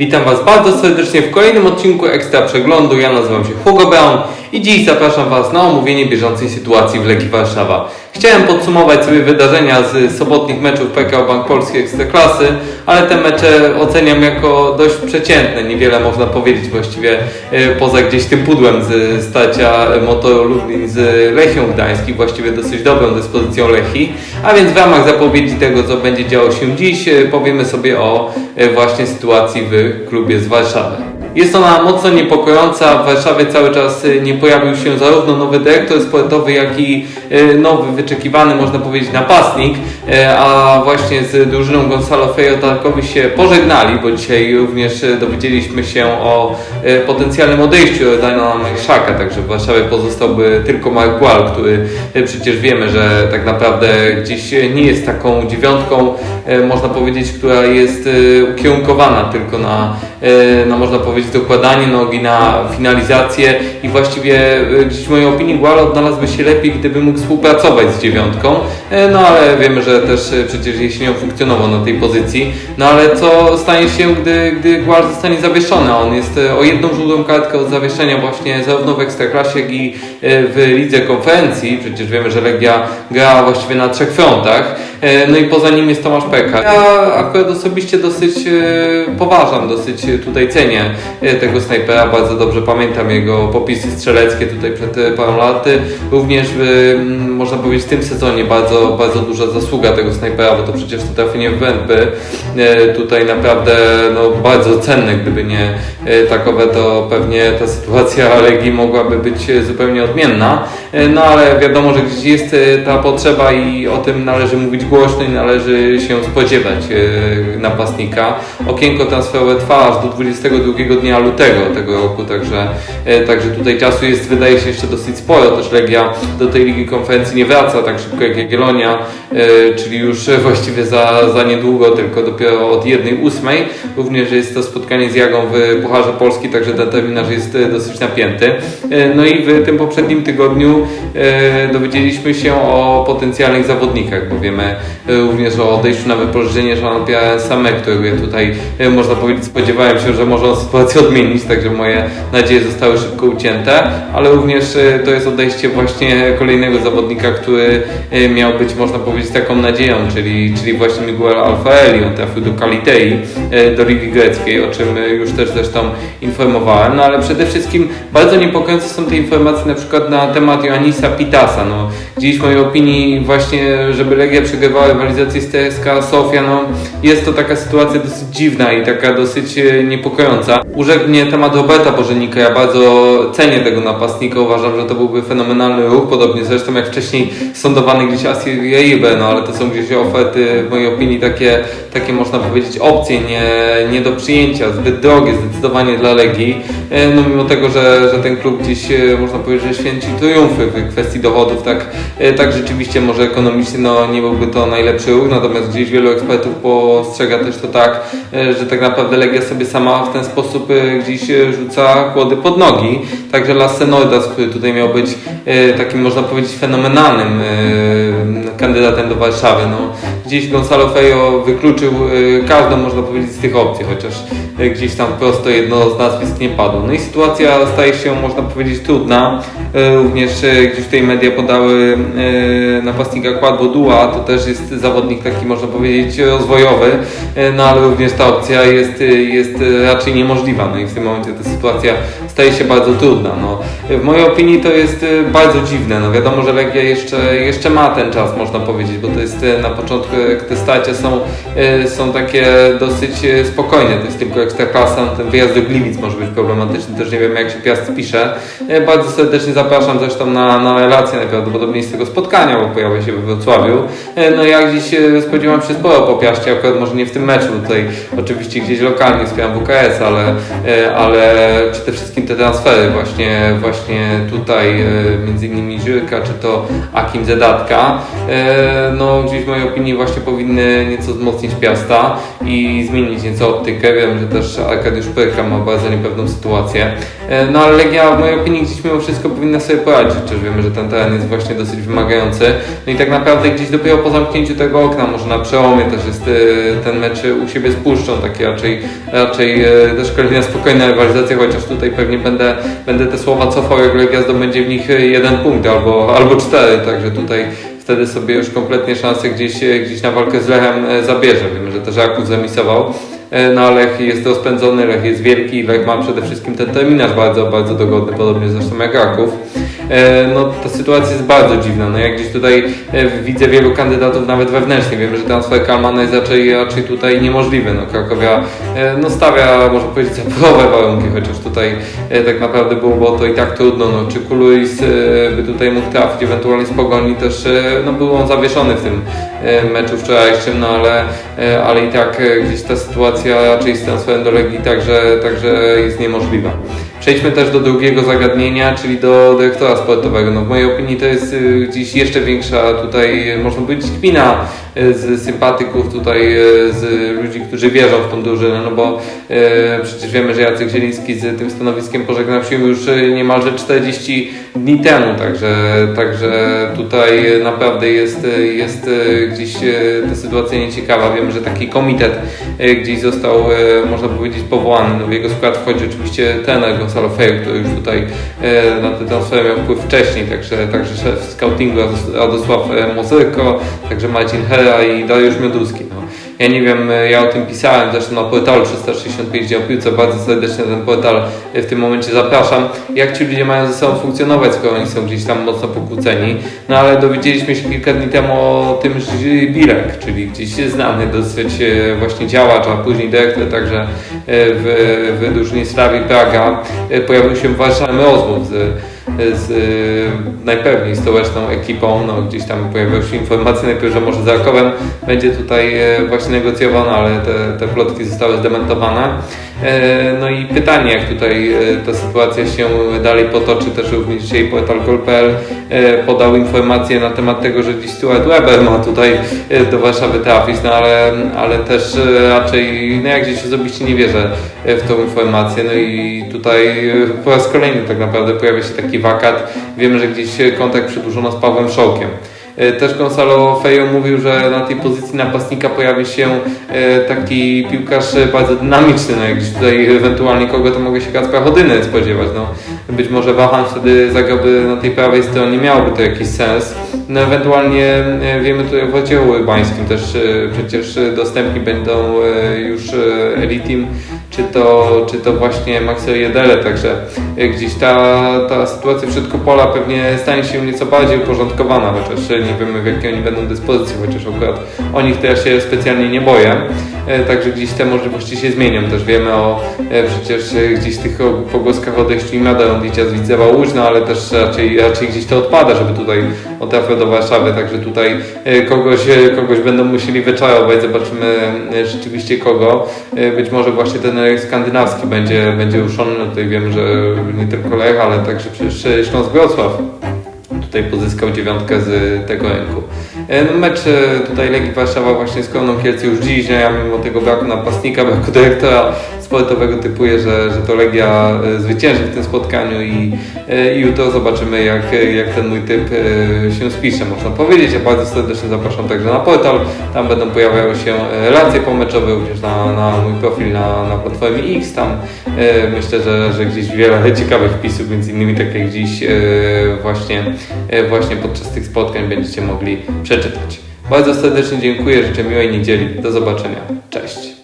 Witam Was bardzo serdecznie w kolejnym odcinku Ekstra Przeglądu. Ja nazywam się Hugo Brown i dziś zapraszam Was na omówienie bieżącej sytuacji w Legii Warszawa. Chciałem podsumować sobie wydarzenia z sobotnich meczów PKO Bank Polski Ekstraklasy, ale te mecze oceniam jako dość przeciętne. Niewiele można powiedzieć właściwie e, poza gdzieś tym pudłem z starcia Motoru Lublin z Lechią Gdańsk i właściwie dosyć dobrą dyspozycją Lechi. A więc w ramach zapowiedzi tego, co będzie działo się dziś, e, powiemy sobie o e, właśnie sytuacji w klubie z Warszawy. Jest ona mocno niepokojąca. W Warszawie cały czas y, nie pojawił się zarówno nowy dyrektor sportowy, jak i y, nowy, wyczekiwany, można powiedzieć, napastnik. Y, A właśnie z drużyną Gonzalo Fejo Tarkowi się pożegnali, bo dzisiaj również dowiedzieliśmy się o potencjalnym odejściu Dana Majszaka, także w Warszawie pozostałby tylko Mark który przecież wiemy, że tak naprawdę gdzieś nie jest taką dziewiątką, można powiedzieć, która jest ukierunkowana tylko na, y, na można powiedzieć, dokładanie nogi, na finalizację i właściwie y, gdzieś w mojej opinii Gual odnalazłby się lepiej, gdyby mógł współpracować z dziewiątką, Y, no ale wiemy, że też przecież jesienią funkcjonował na tej pozycji, no ale co stanie się, gdy, gdy Gual zostanie zawieszony? On jest o jedną żółtą kartkę od zawieszenia właśnie zarówno w Ekstraklasie, jak i w Lidze Konferencji, przecież wiemy, że Legia gra właściwie na trzech frontach, E, No i poza nim jest Tomasz Peka. Ja akurat osobiście dosyć e, poważam, dosyć e, tutaj cenię e, tego snajpera. Bardzo dobrze pamiętam jego popisy strzeleckie tutaj przed e, parą laty. Również można powiedzieć w tym sezonie bardzo, bardzo duża zasługa tego snajpera, bo to przecież to trafienie w wędby e, tutaj naprawdę no, bardzo cenne. Gdyby nie e, takowe, to pewnie ta sytuacja Legii mogłaby być e, zupełnie odmienna. E, No ale wiadomo, że gdzieś jest e, ta potrzeba i o tym należy mówić głośno i należy się spodziewać e, napastnika. Okienko transferowe trwa aż do 22 dnia lutego tego roku, także, e, także tutaj czasu jest wydaje się jeszcze dosyć sporo. Też Legia do tej Ligi Konferencji nie wraca tak szybko jak Jagiellonia, e, czyli już właściwie za, za niedługo, tylko dopiero od 1.8. Również jest to spotkanie z Jagą w Pucharze Polski, także ten terminarz jest dosyć napięty. No i w tym poprzednim tygodniu dowiedzieliśmy się o potencjalnych zawodnikach, bo wiemy również o odejściu na wypożyczenie Jean-Pierre Samek, którego ja tutaj e, można powiedzieć spodziewałem się, że może on sytuację odmienić, także moje nadzieje zostały szybko ucięte, ale również e, to jest odejście właśnie kolejnego zawodnika, który miał być można powiedzieć taką nadzieją, czyli, czyli właśnie Miguel Alfaeli, on trafił do Kalitei, do Ligi Greckiej, o czym już też zresztą informowałem, no ale przede wszystkim bardzo niepokojące są te informacje na przykład na temat Joannisa Pitasa, no w mojej opinii właśnie, żeby Legia przegrywała rywalizację z TSK Sofia, no jest to taka sytuacja dosyć dziwna i taka dosyć e, niepokojąca. Urzekł mnie temat Roberta Bożenika, ja bardzo cenię tego napastnika, uważam, że to byłby fenomenalny ruch, podobnie zresztą jak wcześniej sądowany gdzieś Asir Jaibe, no ale to są gdzieś oferty w mojej opinii takie, takie można powiedzieć opcje nie, nie do przyjęcia, zbyt drogie zdecydowanie dla Legii, E, no mimo tego, że, że ten klub gdzieś e, można powiedzieć, że święci triumfy w kwestii dochodów, tak, tak rzeczywiście może ekonomicznie no, nie byłby to najlepszy ruch, natomiast gdzieś wielu ekspertów postrzega też to tak, e, że tak naprawdę Legia sobie sama w ten sposób e, gdzieś e, rzuca kłody pod nogi, także Lasse Nordas, który tutaj miał być takim można powiedzieć fenomenalnym kandydatem do Warszawy, no, gdzieś Gonzalo Fejo wykluczył każdą można powiedzieć z tych opcji, chociaż gdzieś tam prosto jedno z nazwisk nie padło. No i sytuacja staje się, można powiedzieć, trudna. Również gdzieś tutaj media podały napastnika Kładbo Dua, to też jest zawodnik taki, można powiedzieć, rozwojowy, e, no ale również ta opcja jest, e, jest raczej niemożliwa. No i w tym momencie ta sytuacja staje się bardzo trudna. No, w mojej opinii to jest e, bardzo dziwne. No wiadomo, że Legia jeszcze, jeszcze ma ten czas, można powiedzieć, bo to jest na początku, jak te starcia są, są takie dosyć spokojne. To jest tylko ekstraklasa, no, ten wyjazd do Gliwic może być problematyczny, też nie wiem jak się Piast pisze. Bardzo serdecznie zapraszam zresztą na, na relację najprawdopodobniej z tego spotkania, bo pojawia się we Wrocławiu. No jak dziś e, spodziewam się sporo po Piaście, akurat może nie w tym meczu, tutaj oczywiście gdzieś lokalnie wspieram WKS, ale, e, ale przede wszystkim te transfery właśnie, właśnie tutaj, e, między innymi Żyrka, czy to Akim Zedatka, e, no gdzieś w mojej opinii właśnie powinny nieco wzmocnić Piasta i zmienić nieco optykę. Wiem, że też Arkadiusz Pyrka ma bardzo niepewną sytuację. E, No ale Legia w mojej opinii gdzieś mimo wszystko powinna sobie poradzić, chociaż wiemy, że ten teren jest właśnie dosyć wymagający. No i tak naprawdę gdzieś dopiero poza zamknięciu tego okna, może na przełomie też jest e, ten mecz u siebie spuszczą, takie raczej, raczej e, też kolejna spokojna rywalizacja, chociaż tutaj pewnie będę, będę te słowa cofał, jak Legia zdobędzie w nich jeden punkt albo, albo cztery, także tutaj wtedy sobie już kompletnie szansę gdzieś, gdzieś na walkę z Lechem zabierze. Wiemy, że też Raków zamisował. E, No Lech jest rozpędzony, Lech jest wielki, Lech ma przede wszystkim ten terminarz bardzo, bardzo dogodny, podobnie zresztą jak Raków. E, No ta sytuacja jest bardzo dziwna, no jak gdzieś tutaj e, widzę wielu kandydatów nawet wewnętrznie, wiemy, że transfer Kalmana jest raczej, raczej tutaj niemożliwy, no Krakowia no stawia, można powiedzieć, zaporowe warunki, chociaż tutaj tak naprawdę byłoby o to i tak trudno, no czy Kuluis by tutaj mógł trafić, ewentualnie z Pogoni też, no był on zawieszony w tym meczu wczorajszym, no ale, e, ale i tak e, gdzieś ta sytuacja raczej z transferem do Legii także, także jest niemożliwa. Przejdźmy też do drugiego zagadnienia, czyli do dyrektora sportowego. No w mojej opinii to jest y, gdzieś jeszcze większa tutaj, y, można powiedzieć, kpina y, z sympatyków tutaj, z ludzi, którzy wierzą w tą drużynę, no bo y, przecież wiemy, że Jacek Zieliński z tym stanowiskiem pożegnał się już niemalże 40 dni temu, także, także tutaj naprawdę jest, jest gdzieś ta sytuacja nieciekawa. Wiemy, że taki komitet gdzieś został, y, można powiedzieć, powołany. No w jego skład wchodzi oczywiście trener Gonzalo Fejo, który już tutaj e, na te transfery miał wpływ wcześniej, także, także szef scoutingu Rados- Radosław e, Mozyrko, także Marcin Hera i Dariusz Mioduski. Ja nie wiem, e, ja o tym pisałem zresztą na portalu 365 Dzień o Piłce, bardzo serdecznie ten portal e, w tym momencie zapraszam. Jak ci ludzie mają ze sobą funkcjonować, skoro oni są gdzieś tam mocno pokłóceni. No ale dowiedzieliśmy się kilka dni temu o tym, że Bilek, czyli gdzieś znany dosyć e, właśnie działacz, a później dyrektor także w, w Slawi Praga, pojawił się w Warszawie rozmów z, z e, najpewniej stołeczną ekipą, no gdzieś tam pojawiły się informacje najpierw, że może z Rakowem będzie tutaj e, właśnie negocjowano, ale te, te plotki zostały zdementowane. E, No i pytanie, jak tutaj e, ta sytuacja się dalej potoczy, też również dzisiaj portal Gol.pl e, podał informacje na temat tego, że dziś Stuart Weber ma tutaj do Warszawy trafić, no ale, ale też raczej, no jak gdzieś osobiście nie wierzę w tą informację, no i tutaj po raz kolejny tak naprawdę pojawia się taki wakat. Wiemy, że gdzieś kontakt przedłużono z Pawłem Szołkiem. E, Też Gonzalo Fejo mówił, że na tej pozycji napastnika pojawi się e, taki piłkarz bardzo dynamiczny, no jak tutaj ewentualnie kogo to mogę się Kacpra Chodyny spodziewać, no być może Wahan wtedy zagrałby na tej prawej stronie, miałoby to jakiś sens. No ewentualnie e, wiemy tutaj o Wojciechu Urbańskim też przecież dostępni będą już Elitim, czy to, czy to właśnie Maxio Jedele, także e, gdzieś ta, ta sytuacja w środku pola pewnie stanie się nieco bardziej uporządkowana, chociaż e, nie wiemy w jakiej oni będą dyspozycji, chociaż akurat o nich to ja się specjalnie nie boję, E, także gdzieś te możliwości się zmienią, też wiemy o przecież gdzieś tych pogłoskach odejściu Imada Ondicia z Widzewa Łódź, ale też raczej, raczej gdzieś to odpada, żeby tutaj otrafiał do Warszawy, także tutaj kogoś, kogoś będą musieli wyczarować, zobaczymy rzeczywiście kogo. Być może właśnie ten skandynawski będzie, będzie ruszony, no tutaj wiem, że nie tylko Lech, ale także przecież Śląsk Wrocław tutaj pozyskał dziewiątkę z tego rynku. E, No, mecz e, tutaj Legii Warszawa właśnie z Koloną Kielce już dziś, ja mimo tego braku napastnika, braku dyrektora sportowego typuję, że, że to Legia e, zwycięży w tym spotkaniu i, e, i jutro zobaczymy jak, e, jak ten mój typ się spisze, można powiedzieć. Ja bardzo serdecznie zapraszam także na portal, tam będą pojawiały się relacje pomeczowe również na, na mój profil na, na platformie X, tam myślę, że, że gdzieś wiele ciekawych wpisów, między innymi tak jak dziś właśnie, właśnie podczas tych spotkań będziecie mogli przeczytać. Bardzo serdecznie dziękuję, życzę miłej niedzieli, do zobaczenia, cześć.